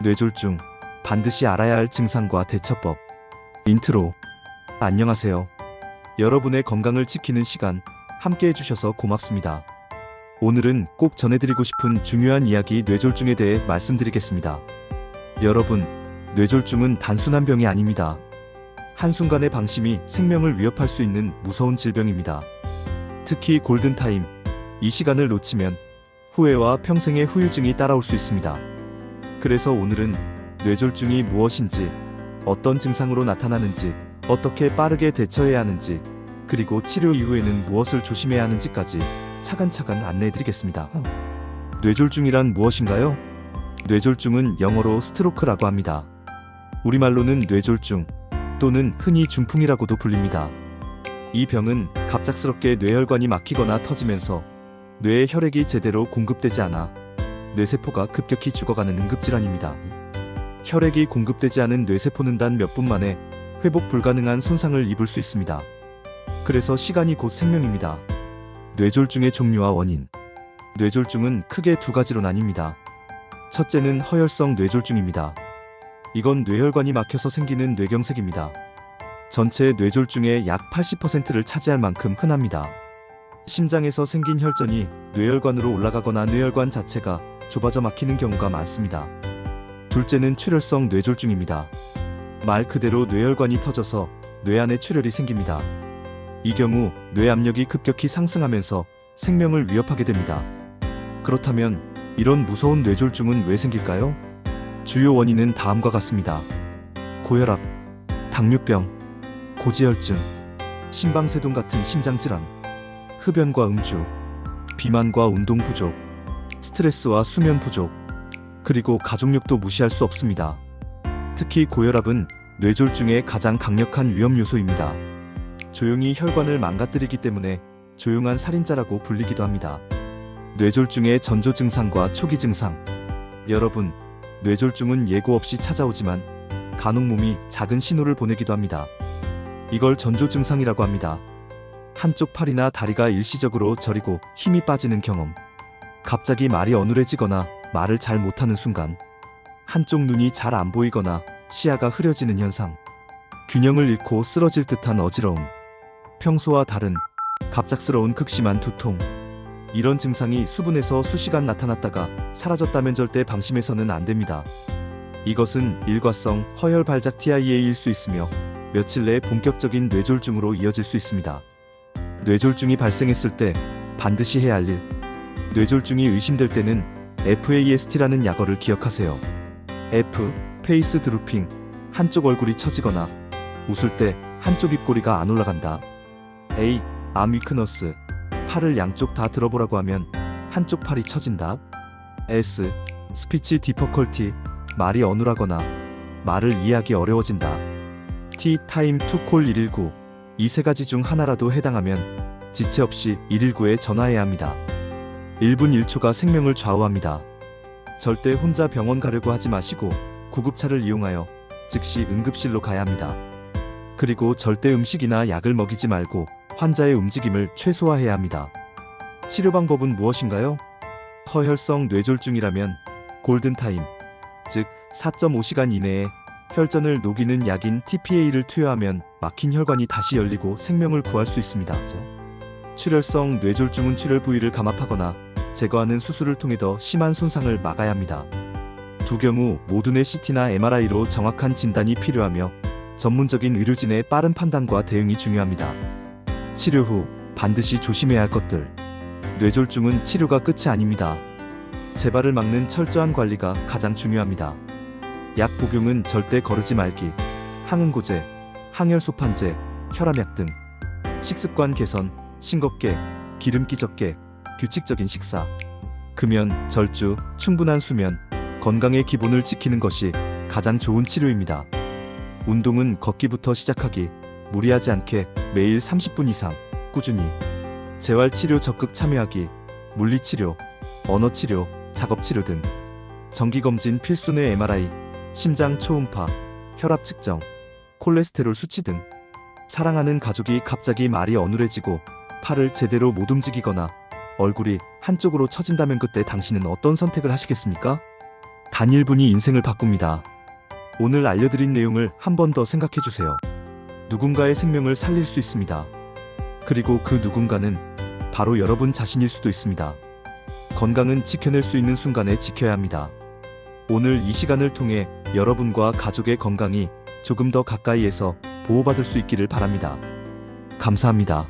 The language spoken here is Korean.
뇌졸중, 반드시 알아야 할 증상과 대처법. 인트로. 안녕하세요. 여러분의 건강을 지키는 시간 함께 해주셔서 고맙습니다. 오늘은 꼭 전해드리고 싶은 중요한 이야기 뇌졸중에 대해 말씀드리겠습니다. 여러분, 뇌졸중은 단순한 병이 아닙니다. 한순간의 방심이 생명을 위협할 수 있는 무서운 질병입니다. 특히 골든타임, 이 시간을 놓치면 후회와 평생의 후유증이 따라올 수 있습니다. 그래서 오늘은 뇌졸중이 무엇인지, 어떤 증상으로 나타나는지, 어떻게 빠르게 대처해야 하는지, 그리고 치료 이후에는 무엇을 조심해야 하는지까지 차근차근 안내해드리겠습니다. 뇌졸중이란 무엇인가요? 뇌졸중은 영어로 스트로크라고 합니다. 우리말로는 뇌졸중 또는 흔히 중풍이라고도 불립니다. 이 병은 갑작스럽게 뇌혈관이 막히거나 터지면서 뇌에 혈액이 제대로 공급되지 않아 뇌세포가 급격히 죽어가는 응급질환입니다. 혈액이 공급되지 않은 뇌세포는 단 몇 분 만에 회복 불가능한 손상을 입을 수 있습니다. 그래서 시간이 곧 생명입니다. 뇌졸중의 종류와 원인. 뇌졸중은 크게 두 가지로 나뉩니다. 첫째는 허혈성 뇌졸중입니다. 이건 뇌혈관이 막혀서 생기는 뇌경색입니다. 전체 뇌졸중의 약 80%를 차지할 만큼 흔합니다. 심장에서 생긴 혈전이 뇌혈관으로 올라가거나 뇌혈관 자체가 좁아져 막히는 경우가 많습니다. 둘째는 출혈성 뇌졸중입니다. 말 그대로 뇌혈관이 터져서 뇌 안에 출혈이 생깁니다. 이 경우 뇌 압력이 급격히 상승하면서 생명을 위협하게 됩니다. 그렇다면 이런 무서운 뇌졸중은 왜 생길까요? 주요 원인은 다음과 같습니다. 고혈압, 당뇨병, 고지혈증, 심방세동 같은 심장질환, 흡연과 음주, 비만과 운동 부족, 스트레스와 수면 부족, 그리고 가족력도 무시할 수 없습니다. 특히 고혈압은 뇌졸중의 가장 강력한 위험 요소입니다. 조용히 혈관을 망가뜨리기 때문에 조용한 살인자라고 불리기도 합니다. 뇌졸중의 전조 증상과 초기 증상. 여러분, 뇌졸중은 예고 없이 찾아오지만 간혹 몸이 작은 신호를 보내기도 합니다. 이걸 전조 증상이라고 합니다. 한쪽 팔이나 다리가 일시적으로 저리고 힘이 빠지는 경험. 갑자기 말이 어눌해지거나 말을 잘 못하는 순간. 한쪽 눈이 잘 안 보이거나 시야가 흐려지는 현상. 균형을 잃고 쓰러질 듯한 어지러움. 평소와 다른 갑작스러운 극심한 두통. 이런 증상이 수분에서 수시간 나타났다가 사라졌다면 절대 방심해서는 안 됩니다. 이것은 일과성 허혈 발작 TIA일 수 있으며 며칠 내에 본격적인 뇌졸중으로 이어질 수 있습니다. 뇌졸중이 발생했을 때 반드시 해야 할 일. 뇌졸중이 의심될 때는 FAST라는 약어를 기억하세요. F, 페이스 드루핑, 한쪽 얼굴이 처지거나 웃을 때 한쪽 입꼬리가 안 올라간다. A, 암 위크너스, 팔을 양쪽 다 들어보라고 하면 한쪽 팔이 처진다. S, 스피치 디퍼컬티, 말이 어눌하거나 말을 이해하기 어려워진다. T, 타임 투콜 119, 이 세 가지 중 하나라도 해당하면 지체 없이 119에 전화해야 합니다. 1분 1초가 생명을 좌우합니다. 절대 혼자 병원 가려고 하지 마시고 구급차를 이용하여 즉시 응급실로 가야 합니다. 그리고 절대 음식이나 약을 먹이지 말고 환자의 움직임을 최소화해야 합니다. 치료 방법은 무엇인가요? 허혈성 뇌졸중이라면 골든타임, 즉 4.5시간 이내에 혈전을 녹이는 약인 TPA를 투여하면 막힌 혈관이 다시 열리고 생명을 구할 수 있습니다. 출혈성 뇌졸중은 출혈 부위를 감압하거나 제거하는 수술을 통해 더 심한 손상을 막아야 합니다. 두 경우 뇌 CT나 MRI로 정확한 진단이 필요하며 전문적인 의료진의 빠른 판단과 대응이 중요합니다. 치료 후 반드시 조심해야 할 것들. 뇌졸중은 치료가 끝이 아닙니다. 재발을 막는 철저한 관리가 가장 중요합니다. 약 복용은 절대 거르지 말기, 항응고제, 항혈소판제, 혈압약 등, 식습관 개선, 싱겁게, 기름기 적게, 규칙적인 식사, 금연, 절주, 충분한 수면, 건강의 기본을 지키는 것이 가장 좋은 치료입니다. 운동은 걷기부터 시작하기, 무리하지 않게 매일 30분 이상 꾸준히. 재활치료 적극 참여하기, 물리치료, 언어치료, 작업치료 등. 정기검진 필수 뇌 MRI, 심장 초음파, 혈압 측정, 콜레스테롤 수치 등. 사랑하는 가족이 갑자기 말이 어눌해지고 팔을 제대로 못 움직이거나 얼굴이 한쪽으로 처진다면 그때 당신은 어떤 선택을 하시겠습니까? 단 1분이 인생을 바꿉니다. 오늘 알려드린 내용을 한 번 더 생각해 주세요. 누군가의 생명을 살릴 수 있습니다. 그리고 그 누군가는 바로 여러분 자신일 수도 있습니다. 건강은 지켜낼 수 있는 순간에 지켜야 합니다. 오늘 이 시간을 통해 여러분과 가족의 건강이 조금 더 가까이에서 보호받을 수 있기를 바랍니다. 감사합니다.